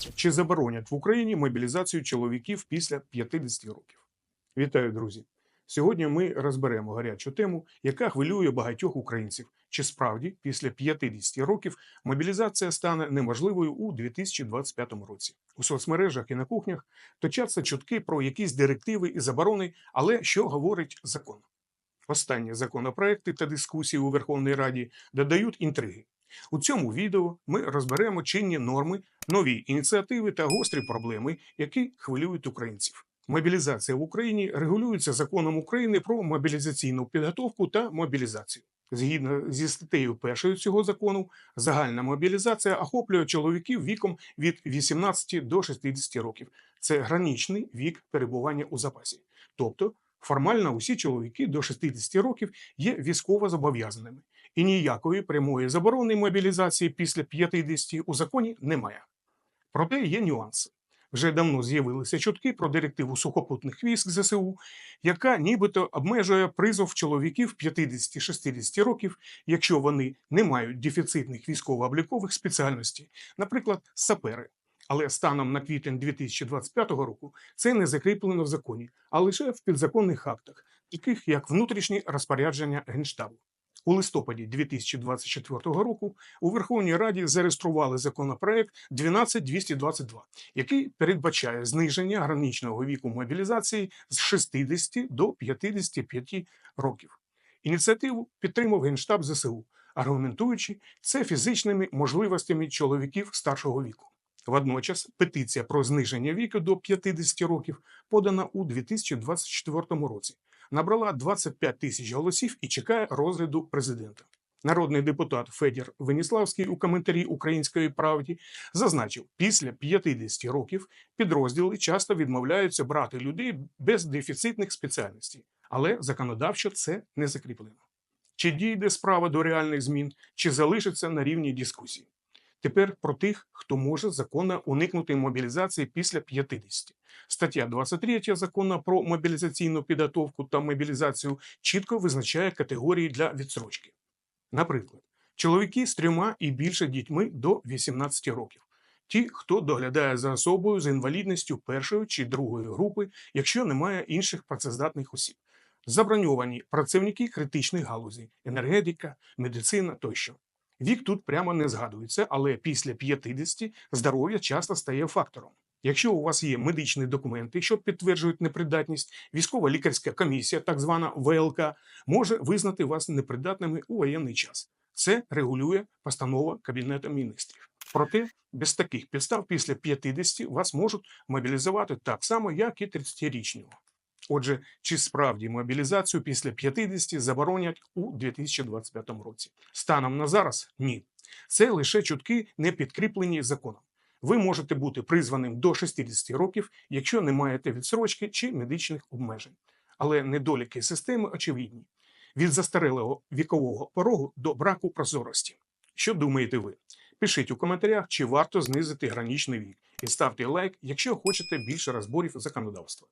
Чи заборонять в Україні мобілізацію чоловіків після 50 років? Вітаю, друзі! Сьогодні ми розберемо гарячу тему, яка хвилює багатьох українців. Чи справді після 50 років мобілізація стане неможливою у 2025 році? У соцмережах і на кухнях точаться чутки про якісь директиви і заборони, але що говорить закон? Останні законопроекти та дискусії у Верховній Раді додають інтриги. У цьому відео ми розберемо чинні норми, нові ініціативи та гострі проблеми, які хвилюють українців. Мобілізація в Україні регулюється законом України про мобілізаційну підготовку та мобілізацію. Згідно зі статтею першою цього закону, загальна мобілізація охоплює чоловіків віком від 18 до 60 років. Це граничний вік перебування у запасі. Тобто, формально усі чоловіки до 60 років є військово зобов'язаними, і ніякої прямої заборони мобілізації після 50 у законі немає. Проте є нюанси. Вже давно з'явилися чутки про директиву сухопутних військ ЗСУ, яка нібито обмежує призов чоловіків 50-60 років, якщо вони не мають дефіцитних військово-облікових спеціальностей, наприклад, сапери. Але станом на квітень 2025 року це не закріплено в законі, а лише в підзаконних актах, таких як внутрішні розпорядження Генштабу. У листопаді 2024 року у Верховній Раді зареєстрували законопроект 12222, який передбачає зниження граничного віку мобілізації з 60 до 55 років. Ініціативу підтримав Генштаб ЗСУ, аргументуючи це фізичними можливостями чоловіків старшого віку. Водночас петиція про зниження віку до 50 років подана у 2024 році набрала 25 тисяч голосів і чекає розгляду президента. Народний депутат Федір Веніславський у коментарі Української правді зазначив, після 50 років підрозділи часто відмовляються брати людей без дефіцитних спеціальностей, але законодавчо це не закріплено. Чи дійде справа до реальних змін, чи залишиться на рівні дискусії? Тепер про тих, хто може законно уникнути мобілізації після 50. Стаття 23 закону про мобілізаційну підготовку та мобілізацію чітко визначає категорії для відсрочки. Наприклад, чоловіки з трьома і більше дітьми до 18 років, ті, хто доглядає за особою з інвалідністю першої чи другої групи, якщо немає інших працездатних осіб. Заброньовані працівники критичних галузей, енергетика, медицина тощо. Вік тут прямо не згадується, але після 50 здоров'я часто стає фактором. Якщо у вас є медичні документи, що підтверджують непридатність, військова лікарська комісія, так звана ВЛК, може визнати вас непридатними у воєнний час. Це регулює постанова Кабінету міністрів. Проте без таких підстав після 50 вас можуть мобілізувати так само, як і 30-річного. Отже, чи справді мобілізацію після 50 заборонять у 2025 році? Станом на зараз ні. Це лише чутки, не підкріплені законом. Ви можете бути призваним до 60 років, якщо не маєте відсрочки чи медичних обмежень. Але недоліки системи очевидні: від застарелого вікового порогу до браку прозорості. Що думаєте ви? Пишіть у коментарях, чи варто знизити граничний вік, і ставте лайк, якщо хочете більше розборів законодавства.